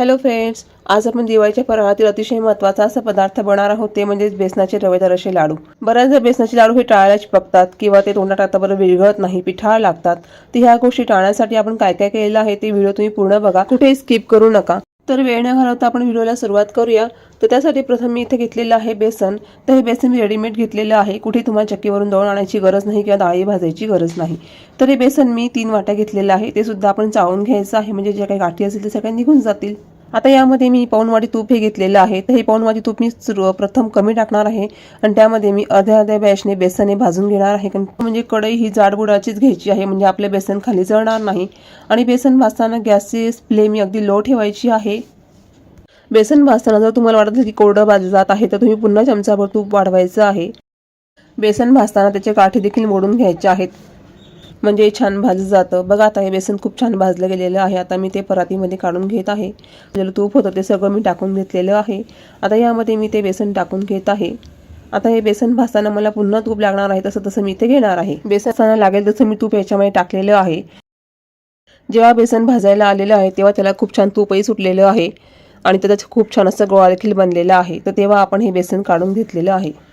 Hello friends आज आपण दिवाळीच्या फराळातील अतिशय महत्त्वाचा असा पदार्थ बनणार आहोत ते म्हणजे बेसनाचे रवेदार असे लाडू. बऱ्याचदा बेसनाचे लाडू हे टाळायला बघतात किंवा ते तोंडात टाकता बरं विरघळत नाही पिठाळ लागतात. तर ह्या गोष्टी टाळण्यासाठी आपण काय काय केलेलं आहे ते व्हिडिओ तुम्ही पूर्ण बघा. कुठेही स्किप करू नका. तर वेळ न घालवता आपण व्हिडिओला सुरुवात करूया. तर त्यासाठी प्रथम मी इथे घेतलेलं आहे बेसन. तर हे बेसन मी रेडीमेड घेतलेलं आहे. कुठे तुम्हाला चक्कीवरून दळून आणायची गरज नाही किंवा डाळी भाजायची गरज नाही. तर हे बेसन मी तीन वाट्या घेतलेलं आहे. ते सुद्धा आपण चाळून घ्यायचं आहे. म्हणजे जे काही गाठी असतील ते सगळ्या निघून जातील. आता यामध्ये मी पाऊण तूप हे घेतलेलं आहे. तर हे पाऊण तूप मी प्रथम कमी टाकणार आहे आणि त्यामध्ये मी अर्ध्या अर्ध्या बॅशने बेसने भाजून घेणार आहे. म्हणजे कढई ही जाडबुडाचीच घ्यायची आहे. म्हणजे आपले बेसन खाली जळणार नाही. आणि बेसन भाजताना गॅसची फ्लेम ही अगदी लो ठेवायची आहे. बेसन भाजताना जर तुम्हाला वाटत असेल की कोरडं भाजलं जात आहे तर तुम्ही पुन्हा चमचाभर तूप वाढवायचं आहे. बेसन भाजताना त्याचे काठी देखील मोडून घ्यायचे आहेत. म्हणजे छान भाजलं जातं. बघा आता हे बेसन खूप छान भाजलं गेलेलं आहे. आता मी ते परातीमध्ये काढून घेत आहे. ज्याला तूप होतं ते सगळं मी टाकून घेतलेलं आहे. आता यामध्ये मी ते बेसन टाकून घेत आहे. आता हे बेसन भाजताना मला पुन्हा तूप लागणार आहे. तसं तसं मी ते घेणार आहे. बेसन लागेल तसं मी तूप याच्यामध्ये टाकलेलं आहे. जेव्हा बेसन भाजायला आलेलं आहे तेव्हा त्याला खूप छान तूपही सुटलेलं आहे. आणि त्याचा खूप छान असं गोळा देखील बनलेला आहे. तर तेव्हा आपण हे बेसन काढून घेतलेलं आहे.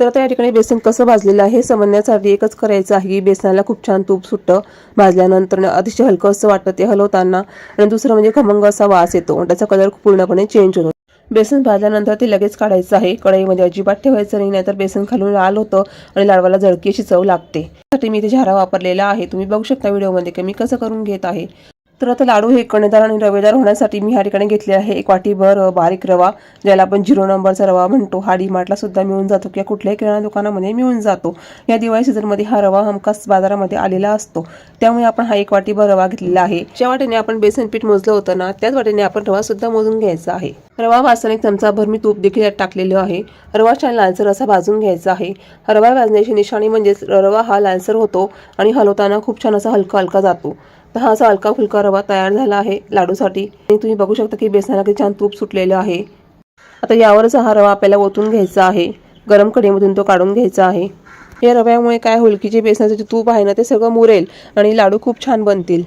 तर आता या ठिकाणी बेसन कसं भाजलेलं आहे हे समजण्यासाठी एकच करायचं आहे. बेसनाला खूप छान तूप सुटतं भाजल्यानंतर अतिशय हलकं असं वाटतं ते हलवताना आणि दुसरं म्हणजे खमंग असा वास येतो. आणि त्याचा कलर पूर्णपणे चेंज होतो. बेसन भाजल्यानंतर ते लगेच काढायचं आहे. कढईमध्ये अजिबात ठेवायचं नाही नाहीतर बेसन खालून लाल होतं आणि लाडवाला झळकी अशी चव लागते. त्यासाठी मी इथे झारा वापरलेला आहे. तुम्ही बघू शकता व्हिडिओमध्ये की मी कसं करून घेत आहे. तर आता लाडू हे कणेदार आणि रवेदार होण्यासाठी मी ह्या ठिकाणी घेतले आहे. एक वाटीभर बारीक रवा ज्याला आपण झिरो नंबरचा रवा म्हणतो. हा डीमार्टला सुद्धा मिळून जातो किंवा कुठल्याही किराणा दुकानामध्ये मिळून जातो. या दिवाळी सीझनमध्ये हा रवा हमखास बाजारामध्ये आलेला असतो. त्यामुळे आपण हा एक वाटीभर रवा घेतलेला आहे. ज्या वाटेने आपण बेसन पीठ मोजलं होतं ना त्याच वाटेने आपण रवा सुद्धा मोजून घ्यायचा आहे. रवा भाजताना एक चमचाभर मी तूप देखील यात टाकलेलं आहे. रवा छान लालसर असा भाजून घ्यायचा आहे. रवा भाजण्याची निशाणी म्हणजेच रवा हा लालसर होतो आणि हलवताना खूप छान असा हलका हलका जातो. तर हा असा हलका फुलका रवा तयार झाला आहे लाडूसाठी. आणि तुम्ही बघू शकता की बेसनाला किती छान तूप सुटलेलं आहे. आता यावरच हा रवा आपल्याला ओतून घ्यायचा आहे. गरम कढीमधून तो काढून घ्यायचा आहे. या रव्यामुळे काय होईल की जे बेसनाचं जे तूप आहे ना ते सगळं मुरेल आणि लाडू खूप छान बनतील.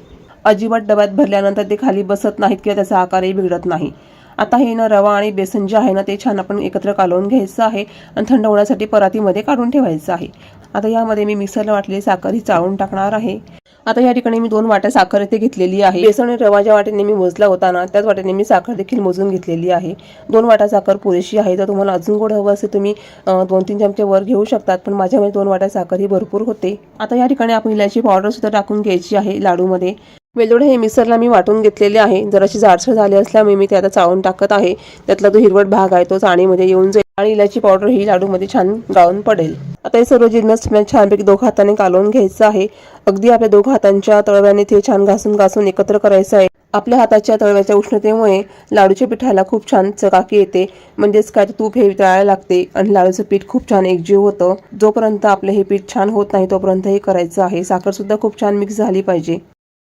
अजिबात डब्यात भरल्यानंतर ते खाली बसत नाहीत किंवा त्याचा आकारही बिघडत नाही. आता हे ना रवा आणि बेसन जे आहे ना ते छान आपण एकत्र कालवून घ्यायचं आहे आणि थंड होण्यासाठी परातीमध्ये काढून ठेवायचं आहे. आता यामध्ये मी मिक्सरला वाटलेली साखर ही चाळून टाकणार आहे. आता या ठिकाणी मी दोन वाट्या साखर इथे घेतलेली आहे. बेसन आणि रवा ज्या वाटेने मी मोजला होता ना त्याच वाटेने मी साखर देखील मोजून घेतलेली आहे. दोन वाट्या साखर पुरेशी आहे तर तुम्हाला अजून गोड हवं असेल तुम्ही दोन तीन चमचे वर घेऊ शकतात पण माझ्यामध्ये दोन वाट्या साखर ही भरपूर होते. आता या ठिकाणी आपण इलायची पावडर सुद्धा टाकून घ्यायची आहे लाडूमध्ये. वेलदोडे हे मिक्सरला मी वाटून घेतलेले आहे. जराशी जाडसर झाले असल्यामुळे मी ते आता चाळून टाकत आहे. त्यातला जो हिरवट भाग आहे तो चाणीमध्ये येऊन जाईल. आणि इलायची पावडर ही लाडूमध्ये छान गाळून पडेल. आता हे सर्व जिन्नस छानपैकी दोघं हाताने कालवून घ्यायचं आहे. अगदी आपल्या दोघं हातांच्या तळव्याने ते छान घासून घासून एकत्र करायचं आहे. आपल्या हाताच्या तळव्याच्या उष्णतेमुळे लाडूच्या पिठाला खूप छान चकाकी येते. म्हणजेच काय तूप हे तळायला लागते आणि लाडूचं पीठ खूप छान एकजीव होतं. जोपर्यंत आपलं हे पीठ छान होत नाही तोपर्यंत हे करायचं आहे. साखर सुद्धा खूप छान मिक्स झाली पाहिजे.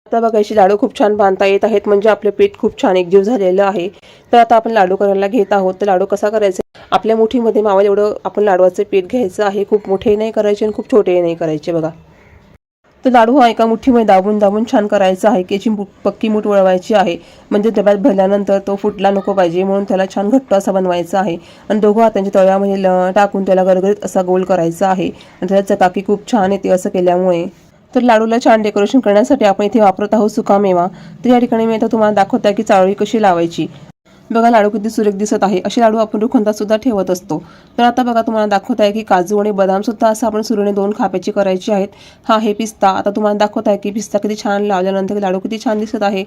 आता बघायची लाडू खूप छान बांधता येत आहेत. म्हणजे आपले पीठ खूप छान एकजीव झालेलं आहे. तर आता आपण लाडू करायला घेत आहोत. तर लाडू कसा करायचा? आपल्या मुठीमध्ये मावा एवढं आपण लाडवाचं पीठ घ्यायचं आहे. खूप मोठे नाही करायचे आणि खूप छोटे नाही करायचे बघा. तर लाडू हा एका मुठीमध्ये दाबून दाबून छान करायचा आहे. की याची पक्की मूठ वळवायची आहे. म्हणजे डब्यात भरल्यानंतर तो फुटला नको पाहिजे. म्हणून त्याला छान घट्ट असा बनवायचा आहे. आणि दोघं हातांच्या तळ्यामध्ये टाकून त्याला गरगरीत असा गोल करायचा आहे. आणि त्याला चकाकी खूप छान येते असं केल्यामुळे. तर लाडूला छान डेकोरेशन करण्यासाठी आपण इथे वापरत आहोत सुकामेवा तर या ठिकाणी मी आता तुम्हाला दाखवत आहे की चाळी कशी लावायची. बघा लाडू किती सुरेख दिसत आहे. असे लाडू आपण रुखंतात सुद्धा ठेवत असतो. तर आता बघा तुम्हाला दाखवत आहे की काजू आणि बदाम सुद्धा असं आपण सुरूने दोन खाप्याची करायची आहेत. हा हे पिस्ता. आता तुम्हाला दाखवत आहे की पिस्ता किती छान लावल्यानंतर लाडू किती छान दिसत आहे.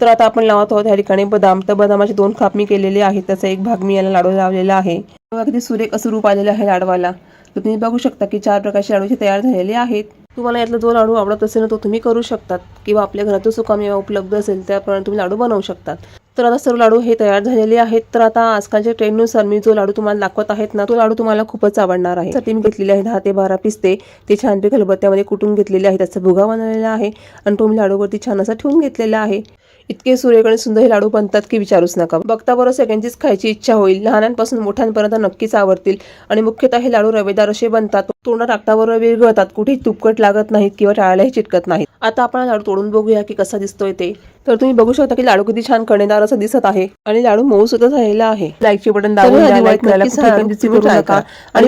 तर आता आपण लावत आहोत या ठिकाणी बदाम. तर बदामाचे दोन खाप मी केलेले आहेत. त्याचा एक भाग मी याला लाडू लावलेला आहे. बघा किती सुरेख असं रूप आलेलं आहे लाडवाला. तर तुम्ही बघू शकता की चार प्रकारचे लाडूचे तयार झालेले आहेत. तुम्हाला यातला जो लाडू आवडत असेल ना तो तुम्ही करू शकतात. किंवा आपल्या घरातून सुकामेवा उपलब्ध असेल त्याप्रमाणे तुम्ही लाडू बनवू शकतात. तर आता सर्व लाडू हे तयार झालेले आहेत. तर आता आजकालच्या ट्रेंडनुसार मी जो लाडू तुम्हाला दाखवत आहेत ना तो लाडू तुम्हाला खूपच आवडणार आहे. तर मी घेतलेले आहे दहा ते बारा पिस्ते. ते छानपैकी खलबत्त्यामध्ये कुटून घेतलेले आहे त्याचा भुगा बनवलेला आहे. आणि तो मी लाडूवरती छान असा ठेवून घेतलेला आहे. इतके सूर्यकडे सुंदर हे लाडू बनतात की विचारूच नका. बघता बरं सगळ्यांचीच खायची इच्छा होईल. लहानांपासून मोठ्यांपर्यंत नक्कीच आवडतील. आणि मुख्यतः हे लाडू रवेदार असे बनतात. तोंडात टाकताबरोबर विरघळतात कुठेही तुपकट लागत नाहीत किंवा टाळायलाही चिटकत नाहीत. आता आपण लाडू तोडून बघूया की कसा दिसतोय ते. तर तुम्ही बघू शकता की लाडू किती छान कणेदार असं दिसत आहे आणि लाडू मऊ सुद्धा झालेला आहे. लाईकचे बटन. आणि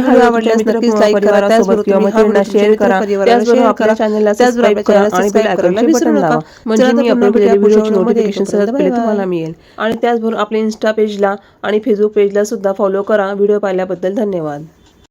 आवडल्यास नक्कीच लाईक करा त्याचबरोबर किंवा तुम्ही व्हिडिओ मैत्रिणींना शेअर share करा करा. त्याचबरोबर आपल्या करा. चॅनलला त्याचबरोबर सबस्क्राईब करा आपल्या आणि बेल म्हणजे मी अपलोड केलेल्या व्हिडिओची नोटिफिकेशन. सर्वात पहिले. तुम्हाला मिळेल. आणि त्याचबरोबर आपल्या इन्स्टा पेजला आणि फेसबुक पेजला सुद्धा फॉलो करा. व्हिडिओ पाहिल्याबद्दल धन्यवाद.